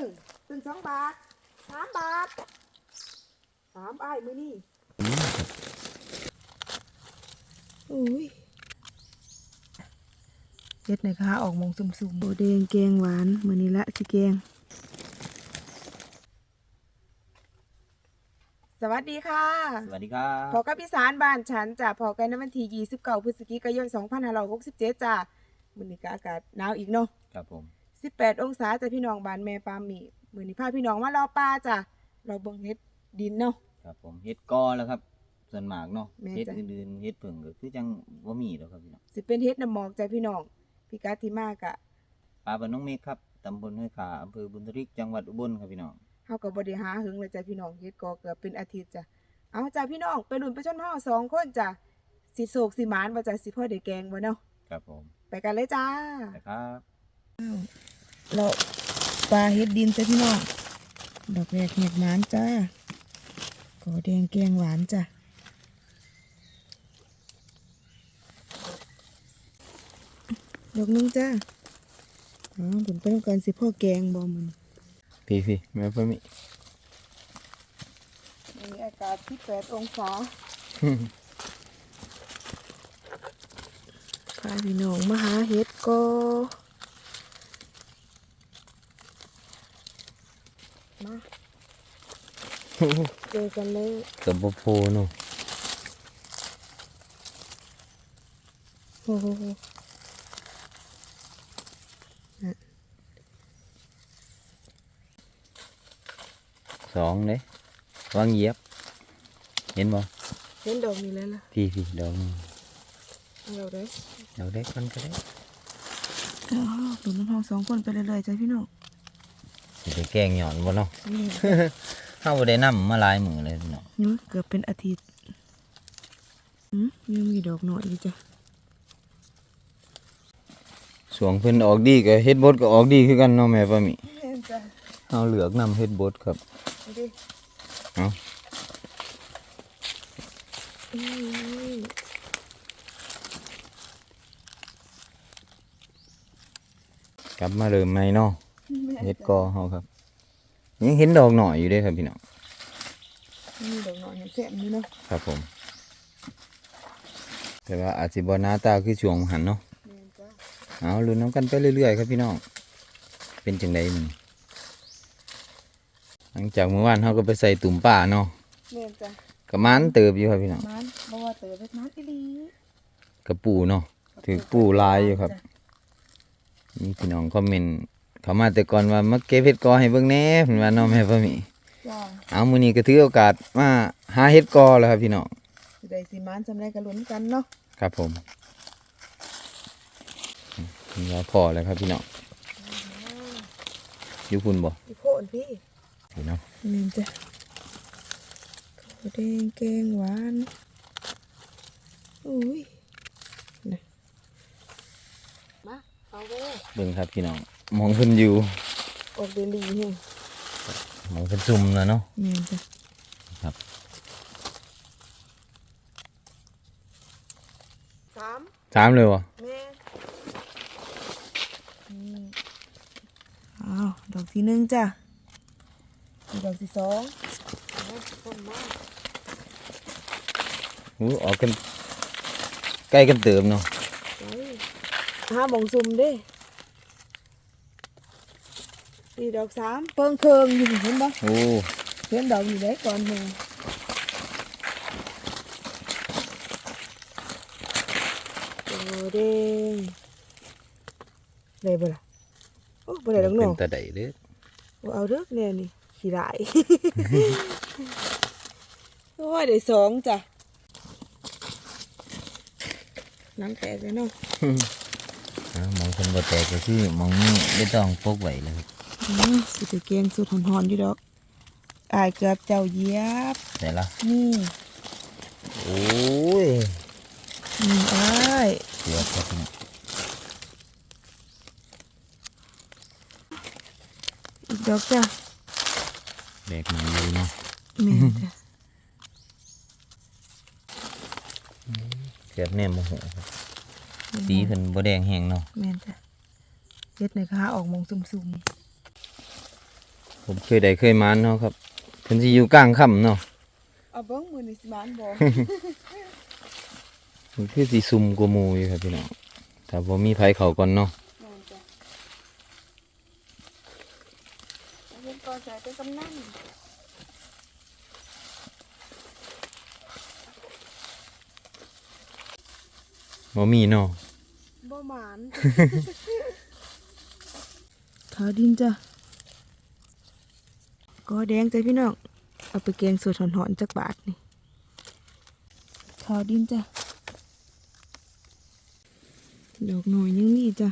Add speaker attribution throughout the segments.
Speaker 1: งตึงสองบาทสามบาทสามอ้ายมือนี่อุ้ยเฮ็ดหน่อยค่ะออกมองสุ่มๆโบแดงแกงหวานมือนี้ละสิแกง สวัสดีค่ะ
Speaker 2: สวัสดีครับ
Speaker 1: พอกับพี่สารบ้านฉันจ้ะพอกันในวันที่29พฤศจิกายน2567จ้ะมื้อนี้ก็อากาศหนาวอีกเนาะ
Speaker 2: ครับผม
Speaker 1: 18 องศาจ้ะพี่น้องบ้านแม่ปามีมื้อนี้พาพี่น้องมารอปลาจ้ะเราเบิ่งเฮ็ดดินเนาะ
Speaker 2: ครับผมเฮ็ดกอแล้วครับส่วนมากเนาะ
Speaker 1: แม่น
Speaker 2: เฮ็ด
Speaker 1: จ้ะ
Speaker 2: อื่นๆเฮ็ดเพิ่งก็คือจังบ่มีแล้วครับพี่น้อง
Speaker 1: สิเป็นเฮ็ดน้ำหมอกจ้ะพี่น้องพี่กัดที่มากะ
Speaker 2: ปลาบ้านน้องเมฆครับตำบลห้วยขาอำเภอบุญทริกจังหวัดอุบลครับพี่น้อง
Speaker 1: เฮาก็บ่ได้หาหึงเลยจ้ะพี่น้องเฮ็ดก็เกือบเป็นอาทิตย์จ้ะเอาจ้ะพี่น้องไปลุ้นไปชนเฮาสองคนจ้ะสิโศกสิหมานว่าจ้ะสิพ่อได้แกงบ่เนาะ
Speaker 2: ครับผม
Speaker 1: ไปกันเลยจ้า
Speaker 2: นะครับ
Speaker 1: เราปลาเฮ็ดดินจ้ะพี่น้อง ดอกแรกเห็ดหวานจ้าขอแดงแกงหวานจ้ะดอกหนึงจ้าอ๋อผลไปต้องการสิพ่อแกงบอมัน
Speaker 2: พี่พี่แม่พ่อมิ
Speaker 1: มีอากาศที่แปดองศาพาพี่น้องมาหาเห็ดก็มา เจอกันเลย
Speaker 2: กับบ่โพเนาะ
Speaker 1: โอ้โห
Speaker 2: สองเด้วางเหยียบ เห็นบ่
Speaker 1: เห็นดอกนี้แล้วล่ะ
Speaker 2: พี่พี่ดอกหนึง
Speaker 1: เราได้
Speaker 2: ดอกเล็กมันก็ได้
Speaker 1: อ๋อดูน้ำทองสองคนไปเรื่อยๆจ้ะพี่น้อง
Speaker 2: สิได้แกงหย่อนบ่เนาะ
Speaker 1: นี่
Speaker 2: เฮาบ่ได้นํมาหลายมื้อเลยพี่น้อง
Speaker 1: นู้เกือบเป็นอาทิตย์อืมยังมีดอกหน่อยอยู่จ้ะ
Speaker 2: สวงเพิ่นออกดีก็เฮ็ดบดก็ออกดีคือกันเนาะแม่พ่อมิ
Speaker 1: เห็นจ้ะ
Speaker 2: เฮาเหลือกนํเฮ็ดบดครับ
Speaker 1: ดูดิ
Speaker 2: เอา
Speaker 1: อืม
Speaker 2: กลับมาเริ่มใหม่เนาะเฮ็ดกอเฮาครับ ยังเห็นดอกหน่อยอยู่เด้ครับพี่น้อง
Speaker 1: มีดอกหน่อยเห็นแซ่บนี่เนาะ
Speaker 2: ครับผม แต่ว่าอาจสิบ่หน้าตาคือช่วงหันเนาะ
Speaker 1: เห็นจ้ะ
Speaker 2: เอาลุ้นน้ำกันไปเรื่อยๆครับพี่น้องเป็นจังไดมันหลังจากเมื่อวานเฮาก็ไปใส่ตุ่มป่าเนาะ
Speaker 1: เห็นจ้ะ
Speaker 2: ก็มันเติบอยู่ครับพี่น้อง
Speaker 1: มันบ่ว่าเต๋อเป็นมันอีหลี
Speaker 2: กระปูเนาะถือปูลายอยู่ครับมีพี่น้องคอมเมนต์ เขามาแต่ก่อนว่ามาเก็บเห็ดกอให้เบิ่งแหน่เพิ่นว่าเนาะแม่พ่อมี
Speaker 1: จ้ะ
Speaker 2: เอามื้อนี้ก็ถือโอกาสมาหาเห็ดกอแล้วครับพี่น้อง
Speaker 1: สิได้สิมันสำไรกันลุ้นกันเนาะ
Speaker 2: ครับผมนี่ว่าพอแล้วครับพี่น้องอยู่พุ่นบ่
Speaker 1: อีโพนพี่
Speaker 2: พี่น้อง
Speaker 1: เห็นจ้ะข้าวแดงแกงหวานอุ้ยนะมาเอาเว้ย
Speaker 2: เบิ่งครับพี่น้อง มองเพิ่นอยู่
Speaker 1: ออกเดลีเฮง
Speaker 2: มองเพิ่นซุ่มแล้วเนาะ
Speaker 1: แม่นจ้ะ
Speaker 2: ครับ
Speaker 1: สาม
Speaker 2: สามเลยวะ
Speaker 1: แม่อืมอ้าวดอกที่หนึ่งจ้ะมีดอกที่สองเอาต้นมา
Speaker 2: อู้ออกกันใกล้กันเติมเนาะ
Speaker 1: เฮ้ยห้าบองซุ่มเด้นี่ดอกสามเปิงเคิงอยู่เห็นปะ
Speaker 2: โอ้
Speaker 1: เห็นดอกอยู่ได้ก่อนหนึ่งโอ้เด้งได้บ่ล่ะโอ้บ่ได้ดอกหนู
Speaker 2: เป็นตาไดเด้อ
Speaker 1: บ่เอาเด้อแน่นี่ขี้ร้าย โอ้ยได้สองจ้ะน้ำแตกเลยเนาะ
Speaker 2: อ้าวมองเพิ่นบ่แตกก็คือมองนี่ไม่ต้องพกไว้เลยครับ
Speaker 1: อืม สิไปเกงสุดหอนๆอยู่ดอกอายเกือบเจ้าเหยียบ
Speaker 2: แต่ละ
Speaker 1: นี่
Speaker 2: โอ้ย
Speaker 1: นี่อาย
Speaker 2: เสียบครับพี่น้อง
Speaker 1: อีกดอกจ้ะ
Speaker 2: แบกมันอยู่เนาะ
Speaker 1: แม่นจ้ะ
Speaker 2: เกือบแน่โมโหครับสีเพิ่นบ่แดงแห้งเนาะ
Speaker 1: แม่นจ้ะเฮ็ดในอยค่ะออกมองซุ่ม
Speaker 2: ผมเคยได้เคยมานเนาะครับเพิ่นสิอยู่กลางค่ำเนาะ
Speaker 1: เอาเบิ้งมือนี่สิมานบ่
Speaker 2: มันคือสิซุ่มกว่าหมู่อยู่ครับพี่น้องถ้าบ่มีไผเข้าก่อนเนาะ
Speaker 1: แม่นจ้ะเอาเพิ่นก่อใส่เป็นกำนัน
Speaker 2: บ่มีเนาะ
Speaker 1: บ่หมาน ขาวดินจ้ะ ก็แดงจ้ะพี่น้อง เอาไปแกงสดหอนๆจักบาทนี่ขาวดินจ้ะ ดอกหน่อยยังมีจ้ะ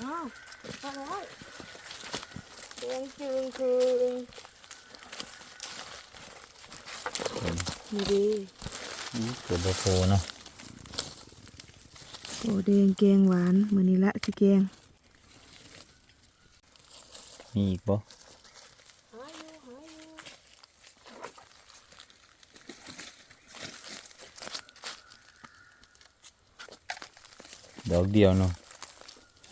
Speaker 1: อ้าวปลาร้อยแดงจึงคือนี่ดี
Speaker 2: เกิดบ่โพเนาะ
Speaker 1: โอแดงแกงหวานมือนี้ละสิแกง
Speaker 2: มีอีกบ่
Speaker 1: หาอยู่หาอยู่
Speaker 2: ดอกเดียวเนาะ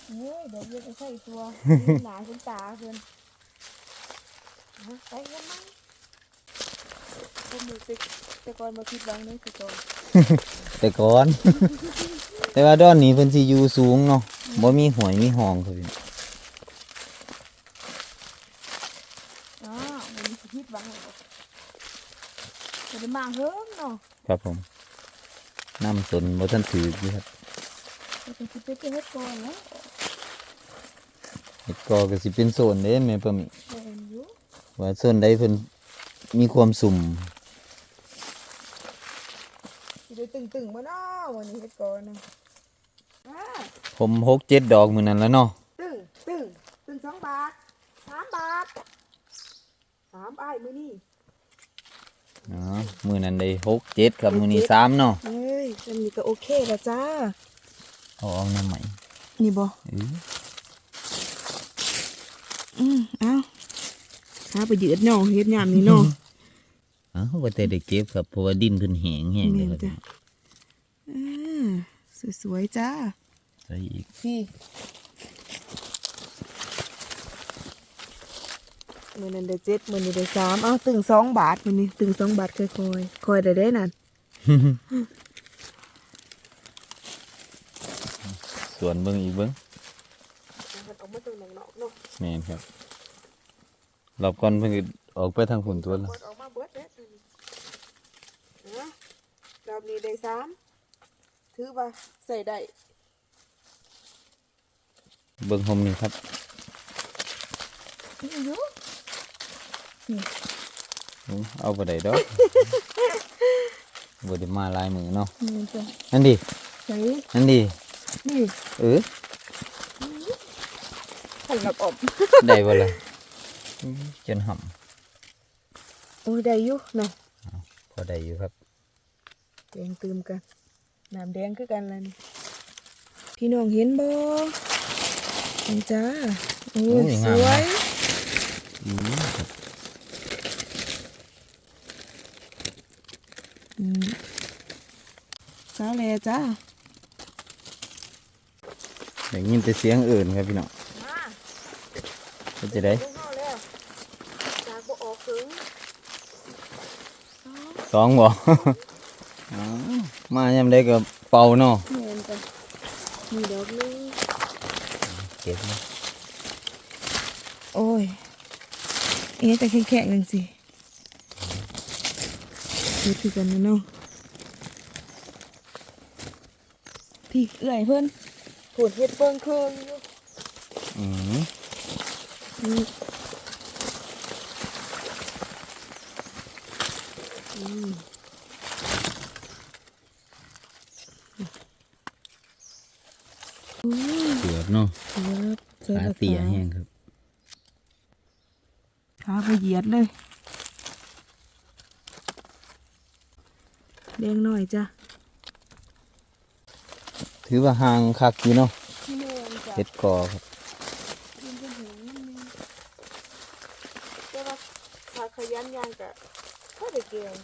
Speaker 1: เฮ้ยเดี๋ยวเดี๋ยวจะใส่ตัวหนาคุณตาเพื่อนเอาไปกันมั้งก็มือสิแต่ก่อนมาคิดบังนี่คือก่อน
Speaker 2: แต่ก่อน แต่ว่าดอนนี้เพิ่นสิอยู่สูงเนาะบ่มีหวยมีหองครับพี่น้อง
Speaker 1: อ๋อมันมีคิดบังเหรอจะได้มาเฮิงเนาะ
Speaker 2: ครับผมน้ำสนบ่ทันถืออยู่ครับ
Speaker 1: จะไปคิดไปเจอเฮ็ดก่อนแล้ว
Speaker 2: เฮ็ดกอก็สิเป็นโซนเด้แม่ปะมิ
Speaker 1: เดินอยู่
Speaker 2: ว่าโซนใดเพิ่นมีความสุ่ม
Speaker 1: สิได้ตึงๆมาเนาะวันนี้เฮ็ดก่อนนะอ่า
Speaker 2: ผมหกเจ็ดดอกมื้อนั้นแล้วเนาะ
Speaker 1: ตึงตึงตึงสองบาทสามบาทสามอ้ายมือนี่
Speaker 2: อ๋อมื้อนั้นได้หกเจ็ดครับมื้อนี้สามเนาะ
Speaker 1: เฮ้ยอันนี้ก็โอเคแล้วจ้า
Speaker 2: เอาเอาน้ำใหม่
Speaker 1: นี่บ่
Speaker 2: เออ
Speaker 1: อืมเอาหาไปยืดเนาะเฮ็ดยามนี้เนาะ
Speaker 2: อ้าวว่าแต่ได้เก็บครับเพราะว่าดินเพิ่นแห้งแห้งเลยครับ
Speaker 1: แม่นจ้ะอ่าสวยๆจ้า
Speaker 2: ใส่อีก
Speaker 1: พี่มือนั้นได้เจ็ดมือนี้ได้สามเอาตึงสองบาทมือนี้ตึงสองบาทค่อยๆคอยได้ได้นั่น
Speaker 2: ส่วนเบิ่งอีกเบิ่ง
Speaker 1: มันออกมาตรงนอกๆเนาะ
Speaker 2: แม่นครับรอบก่อนเพิ่นก็ออกไปทางฝุ่นตัวแล้ว
Speaker 1: เบิดออกมาเบิดเด้อนะรอบนี้ได้สามถือว่าใส่ได้
Speaker 2: เบิ่งหมนี่ครับ
Speaker 1: นี่อยู่
Speaker 2: อืมเอาบ่ได้ดอกบ่ได้มาหลายมือเนาะ
Speaker 1: นี่จ้ะ
Speaker 2: นั่นดิ
Speaker 1: ใส่
Speaker 2: นั่นดิ
Speaker 1: นี่
Speaker 2: เออ
Speaker 1: ขันกับอบ
Speaker 2: ได้บ่ล่ะอืมจนห่ำ
Speaker 1: โอ้ยได้อยู่นะ
Speaker 2: พอได้อยู่ครับ
Speaker 1: แดงตืมกันน้ำแดงคือกันแล้วนี่พี่น้องเห็นบ่เห็ นจ้าโอ้
Speaker 2: โอ้
Speaker 1: ย
Speaker 2: ย
Speaker 1: ส
Speaker 2: งาม
Speaker 1: ว
Speaker 2: นะ
Speaker 1: ย
Speaker 2: อืมครับ
Speaker 1: อืมสาวแลจ้า
Speaker 2: ได้ยินแต่เสียงอื่นครับพี่น้อง
Speaker 1: มา
Speaker 2: ก็จะได้
Speaker 1: ลงเฮาแล้วจากบ่ออกถึง
Speaker 2: สองบ่อ๋อมายามใดก็เป่าเนาะ
Speaker 1: แม่นจ้ะมีดอกหนึง
Speaker 2: เก็บนะ
Speaker 1: โอ้ย เอ๊ะแต่แข็งๆจังสิเฮ็ดคือกันนะเนาะพี่เอื้อยเพิ่นผุดเฮ็ดเบิ่งเครื่องอยู่
Speaker 2: อืม
Speaker 1: อืมอืมอุ้ย
Speaker 2: เกือบเนาะ
Speaker 1: เกือบใส่
Speaker 2: ขา
Speaker 1: ตะ
Speaker 2: เตีย
Speaker 1: ขา
Speaker 2: แห้งครับ
Speaker 1: ขาไปเหยียดเลยแดงหน่อยจ้ะ
Speaker 2: ถือว่าห่างคักอยู่เนาะ
Speaker 1: พี่แมนจ้ะ
Speaker 2: เฮ็ดกอครับ
Speaker 1: กินจนถึงนิดนึงแต่ว่าขาขยันยางกะก็ได้เกง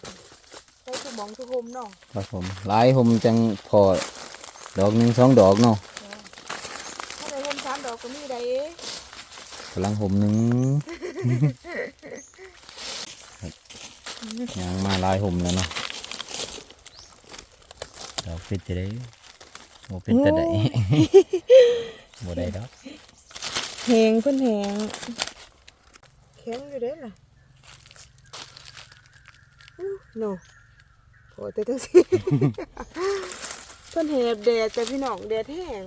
Speaker 1: ใช้สมองทุกคมเนาะ
Speaker 2: ครับผมหลายผมจังพอดอกหนึ่งสองดอกเนาะ
Speaker 1: ถ้าได้ห่มสามดอกก็มีได้
Speaker 2: กำลังห่มหนึ่งครับยังมาหลายห่มแล้วเนาะดอกเป็นจะได้โมเป็นจะได้โมได้ดอก
Speaker 1: แหงเพิ่นแหงแข็งอยู่เด้ล่ะอู้โนโอ้แต่จังซี่เพิ่นแหบแดดจ้ะพี่น้องแดดแห้ง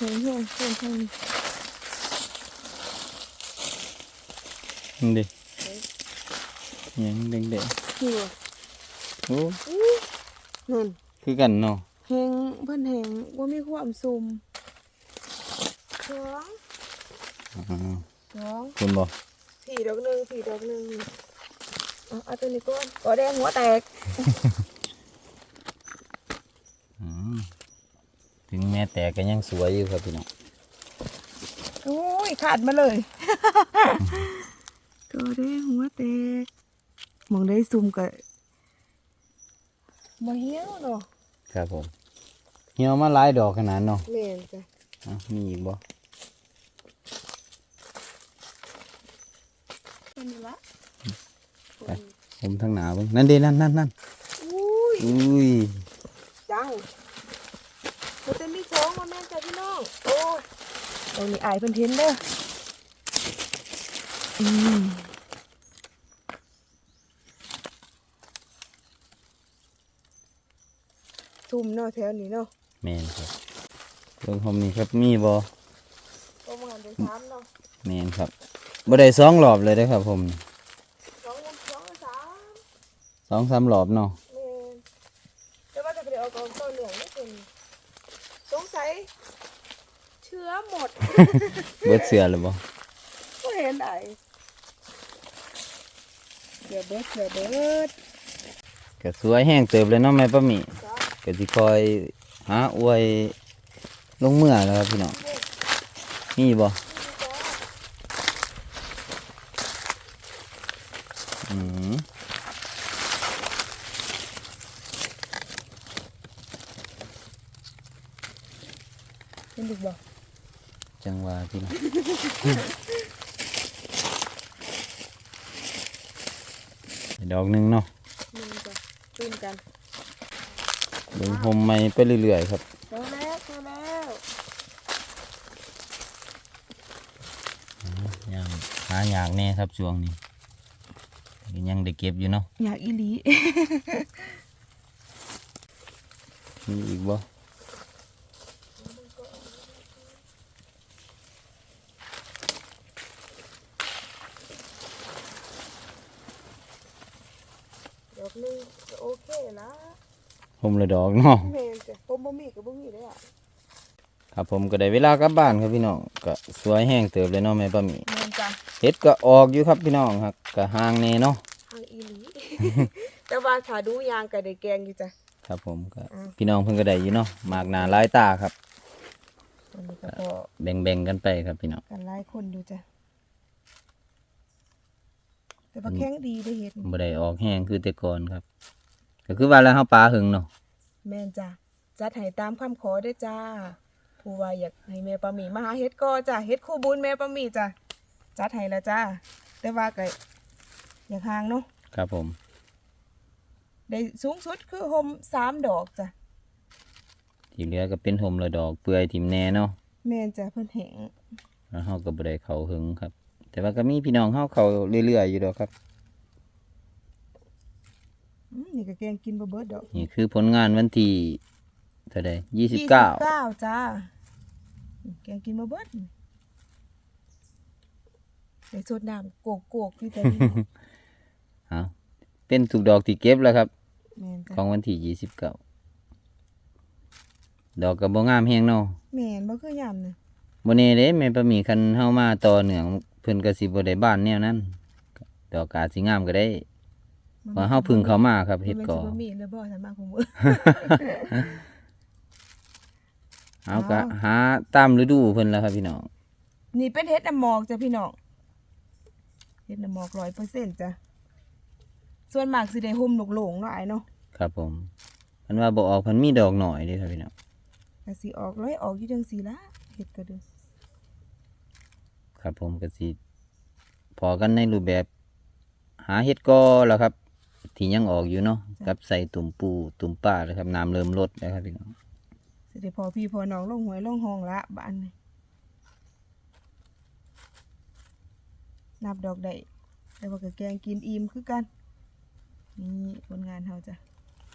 Speaker 1: แห้งแห้งแห้งแห้ง
Speaker 2: นี่ดิยังเด็ก
Speaker 1: นี่ว่ะ
Speaker 2: ๆโอ้
Speaker 1: อู้นั่น
Speaker 2: คือกันเนาะ
Speaker 1: แหงเถึ
Speaker 2: งแม้แต่ก็ยังสวยอยู่ครับพี่น้อง
Speaker 1: โอ้ยขาดมาเลยก่อแดงหัวแตกมองได้ซุ่มกับมาเหี้ยวเนาะ
Speaker 2: ครับผมเหี่ยวมาหลายดอกขนาดเนาะ
Speaker 1: แม่นจ้ะ
Speaker 2: อะมีอีกบ่
Speaker 1: เป็นนี่ละ
Speaker 2: ผมทั้งหนาเบิ่งนั่นเด้นั่นนั่นนั่น
Speaker 1: อุ้ย
Speaker 2: อุ้ย
Speaker 1: จัง มันจะมีช้องมาแม่นจ้ะพี่น้องโอ้ยตรงนี้อายเพิ่นเห็นเด้ออืมซุ่มเนาะแถวนี้เนาะ
Speaker 2: แม่นครับเบิ่งผมนี่ครับมีบ่
Speaker 1: ประมาณเดือนสามเนาะ
Speaker 2: แม่นครับบ่ได้สองรอบเลยเด้อครับ ผม
Speaker 1: สองวันสองวันสาม
Speaker 2: สองสามรอบเนาะ
Speaker 1: เมนแต่ว่าจะไปเอากองต้นเหลืองไม่เป็น สงสัยเชื้อหมด
Speaker 2: เบิดเสือเลยบ่
Speaker 1: ก็เห็นไหนเสือเบิดเสือเบิด
Speaker 2: ก็สวยแห้งเติบเลยเนาะแม่ป้าหมี
Speaker 1: จ้า
Speaker 2: ก็สิคอยหาอวยลงเมื่อแล้วครับพี่น้องมีบ่
Speaker 1: จ้า
Speaker 2: อืม
Speaker 1: เป็นดิบบ่
Speaker 2: จังหว่าพี่น้อง ดอกหนึงเนาะ
Speaker 1: มึงจ้ะตื่นกัน
Speaker 2: เบิ่งห่มใหม่ไปเรื่อยๆครับ
Speaker 1: เจอแล้วเจอแล้ว
Speaker 2: ยังหาอยากแน่ครับช่วงนี้ยังได้เก็บอยู่เนาะ
Speaker 1: อยากอีหลี
Speaker 2: มีอีกบ่
Speaker 1: ดอกหนึงก็โอเคละ
Speaker 2: ห่ มละดอกเนาะ
Speaker 1: แม่นจ้ะผมบ่มีก็บ่มีเลยอะ
Speaker 2: ครับผมก็ได้เวลากลับบ้านครับพี่น้องก็สวยแห้งเติบเลยเนาะแม่ป้าหมี
Speaker 1: แม่นจ้ะ
Speaker 2: เห็ดก็ออกอยู่ครับพี่น้องครับก็ห่างแน่เนาะ
Speaker 1: ทางอีหลี แต่ว่าถ้าดูยางก็ได้แกงอยู่จ้ะ
Speaker 2: ครับผมก็
Speaker 1: อืม
Speaker 2: พี่น้องเพิ่นก็ได้อยู่เนาะมากหนาหลายตาครับ
Speaker 1: อันนี้ก็พอ
Speaker 2: แบ่งๆกันไปครับพี่น้อง
Speaker 1: กันหลายคนอยู่จ้ะ แต่ว่าแข็งดีได้เห็ด
Speaker 2: บ่ได้ออกแห้งคือแต่ก่อนครับ ก็คือว่าแล้วเฮาปลาหึงเนาะ
Speaker 1: แม่นจ้ะจัดให้ตามคำขอได้อจ้าผู้ว่าอยากให้แม่ปาหมีมาหาเฮ็ดก็จ้ะเฮ็ดคู่บุญแม่ปาหมีจ้ะจัดให้แล้วจ้าแต่ว่าก็อยากห่างเนาะ
Speaker 2: ครับผม
Speaker 1: ได้สูงสุดคือโฮมสามดอกจ้ะ
Speaker 2: ที่เหลือก็เป็นห่มละดอกเปื่อยทิ่มแน่เนาะ
Speaker 1: แม่นจ้ะเพิ่นแหง
Speaker 2: แล้วเฮาก็บ่ได้เข้าหึงครับ แต่ว่าก็มีพี่น้องเฮาเข้าเรื่อยๆอยู่ดอกครับ
Speaker 1: อืม นี่ก็แกงกินบ่เบิดดอก
Speaker 2: นี่คือผลงานวันที่เท่าใด29
Speaker 1: 29จ้าแกงกินบ่เบิดได้สดน้ำโกกโกกพี่แต่นี่
Speaker 2: เอาเป็นถูกดอกที่เก็บแล้วครับ
Speaker 1: แม่น
Speaker 2: ข
Speaker 1: จ้ะ
Speaker 2: องวันที่ยี่สิบเก้าดอกกับบ่งามแฮงเนาะ
Speaker 1: แม่นบ่คือยามน่ะ
Speaker 2: บ่แน่เด้แม่นบ่มีคันเฮามาต่อเนื่องเพิ่นก็สิบ่ได้บ้านแนวนั้นดอกกอาจสิงามก็ได้ เพราะเฮาพึ่งเขามาครับเฮ็ดก่อ
Speaker 1: มันสิบ่มีเลยบ่ทันมาของมือ
Speaker 2: เฮาก็หาตามฤดูเพิ่นแล้วครับพี่น้อง
Speaker 1: นี่เป็นเห็ดน้ำหมอกจ้ะพี่น้องเห็ดน้ำหมอกร้อยเปอร์เซ็นต์จ้ะส่วนมากสิได้ห่มโล่งๆเนาะไอ้เนาะ
Speaker 2: ครับผมเพิ่นว่าบ่ออกเพิ่นมีดอกหน่อยเด้ครับพี่น้อง
Speaker 1: ก็สิออกร้อยออกอยู่จังซี่ละเฮ็ดก็เด้อ
Speaker 2: ครับผมก็สิพอกันในรูปแบบ หาเฮ็ดกอแล้วครับ ที่ยังออกอยู่เนาะกับใส่ตุ่มปูตุ่มป่าแล้วครับน้ำเริ่มลดแล้วครับพี่น้อง
Speaker 1: สิได้พอพี่พอน้องลงหวยลงห้องละบ้านนี่นับดอกได้แต่ว่าก็แกงกินอิ่มคือกัน นี่ผลงานเฮาจ้ะ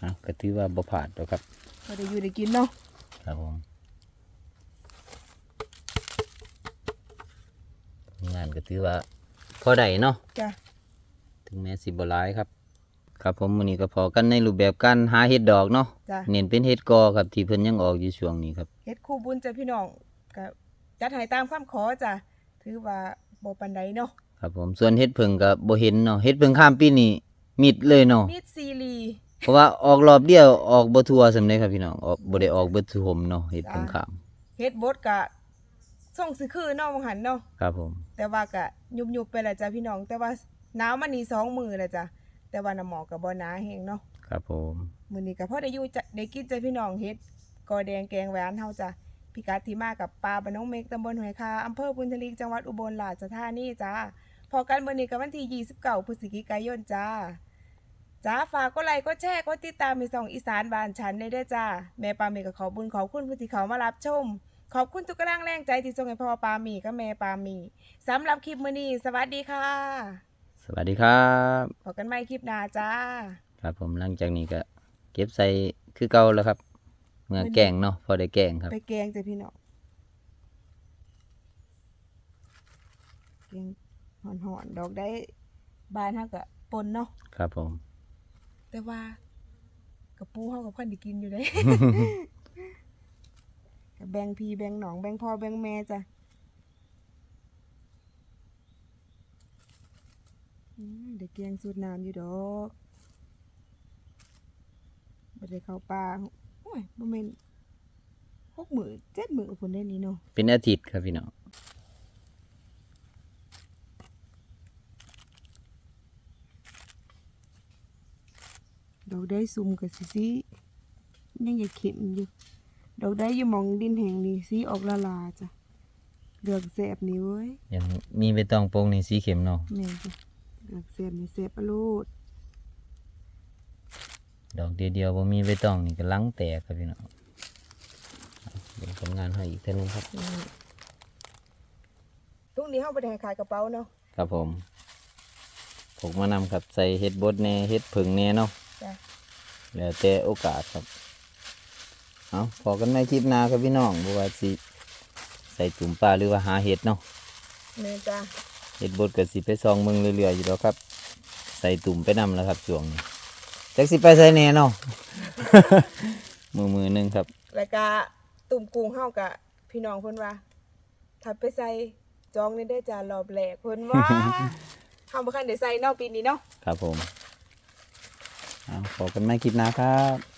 Speaker 2: อะก็ถือว่าบ่ผ่านแล้วครับ
Speaker 1: พอได้อยู่ได้กินเนาะ
Speaker 2: ครับผมงานก็ถือว่าพอได้เนาะ
Speaker 1: จ้ะ
Speaker 2: ถึงแม้สิบ่หลายครับ ครับผมมื้อนี้ก็พอกันในรูปแบบการหาเห็ดดอกเนาะ
Speaker 1: จ้ะ
Speaker 2: เน้นเป็นเห็ดกอครับที่เพิ่นยังออกอยู่ช่วงนี้ครับ
Speaker 1: เฮ็ดคู่บุญจ้ะพี่น้องก็จัดให้ตามความขอจ้ะถือว่าบ่ปานใดเนาะ
Speaker 2: ครับผมส่วนเห็ดเพิ่งก็บ่เห็นเนาะเห็ดเพิ่งข้ามปีนี้มิดเลยเนาะ
Speaker 1: มีดซีรี
Speaker 2: เพราะว่าออกรอบเดียวออกบ่ทั่วสำเร็จครับพี่น้องออกบ่ได้ออกเบิดทุมเนาะเห็ดเพิ่งข้าม
Speaker 1: เฮ็ดบดก็ส่งสิคือเนาะบ่หันเนาะ
Speaker 2: ครับผม
Speaker 1: แต่ว่าก็ยุบๆไปและจ้ะพี่น้องแต่ว่าหนาวมานี่สองมื้อแล้วจ้ะ แต่ว่าน้ำหมอกก็บ่หนาแฮงเนาะ
Speaker 2: ครับผม
Speaker 1: มื้อนี้ก็พอได้อยู่จะได้กินจ้ะพี่น้องเฮ็ดกอแดงแกงหวานเฮาจ้ะพิกัดที่มากับปลาบ้านน้องเมกตำบลห้วยคาอำเภอบุญทลีจังหวัดอุบลราชธานีจ้าพอกันมื้อนี้ก็วันที่29พฤศจิกายนจ้าจ้าฝากกดไลค์กดแชร์กดติดตามให้ส่องอีสานบ้านฉันได้เด้อจ้าแม่ปาเมก็ขอบุญขอบคุณผู้ที่เขามารับชม ขอบคุณทุกกำลังแรงใจที่ส่งให้พ่อปามีกับแม่ปามีสำหรับคลิปมื้อนี้สวัสดีค่ะ
Speaker 2: สวัสดีครับ
Speaker 1: พบกันใหม่คลิปหน้าจ้า
Speaker 2: ครับผมหลังจากนี้ก็ เก็บใส่คือเก่าแล้วครับ เมื่อแกงเนาะพอได้แกงครับ
Speaker 1: ไปแกงจ้ะพี่น้องแกงหอนๆดอกได้บานเฮาก็ปนเนาะ
Speaker 2: ครับผม
Speaker 1: แต่ว่ากับปูเฮากับพันได้กินอยู่เด้กับแบ่งพี่แบ่งน้องแบ่งพ่อแบ่งแม่จ้ะอืม เด็กแกงสูตรน้ำอยู่ดอกบ่ได้เข้าป่าโอ้ยบ่แม่นหกมื้อเจ็ดมื้อพุ่นได้นี่เนาะ
Speaker 2: เป็นอาทิตย์ครับพี่น้อง
Speaker 1: ดอกได้ซุ่มกับสีสียังอย่าเข็มอยู่ดอกได้อยู่หมองดินแห่งนี้สีออกละลาจ้ะเลือกแสบนี่เว้ย
Speaker 2: ยังมีใบตองโปร่งนี่สีเข็มเนาะ
Speaker 1: แม่จ้ะ เลือกแสบนี่แสบอะโลด
Speaker 2: ดอกเดียวๆบ่มีใบตองนี่ก็ลังแตกครับพี่น้องเป็นผลงานให้อีกเท่านึงครับ
Speaker 1: นี่พรุ่งนี้เฮาไปได้ขายกระเป๋าเนาะ
Speaker 2: ครับผมผมมานำครับใส่เฮ็ดบดแหน่เฮ็ดผึ่งแหน่เนาะ
Speaker 1: จ้ะ
Speaker 2: แล้วแต่โอกาสครับเอาพอกันในคลิปหน้าครับพี่น้องบ่ว่าสิใส่ตุ่มปลาหรือว่าหาเห็ดเนาะ
Speaker 1: แม่จ้ะ
Speaker 2: เห็ดบดก็สิไปซองเมืองเรื่อยๆอยู่แล้วครับ ใส่ตุ่มไปนำแล้วครับช่วงนี้จักสิไปใส่แหน่เนาะ มือมือหนึงครับ
Speaker 1: แล้วก็ตุ่มกุ้งเฮากับพี่น้องเพิ่นว่าถ้าไปใส่จองนี่ได้อจ้ะรอบแรกเพิ่นว่าเฮาบ่คันได้ใส่เนาะปีนี้เนาะ
Speaker 2: ครับผมเอาพอกันในคลิปหน้าครับ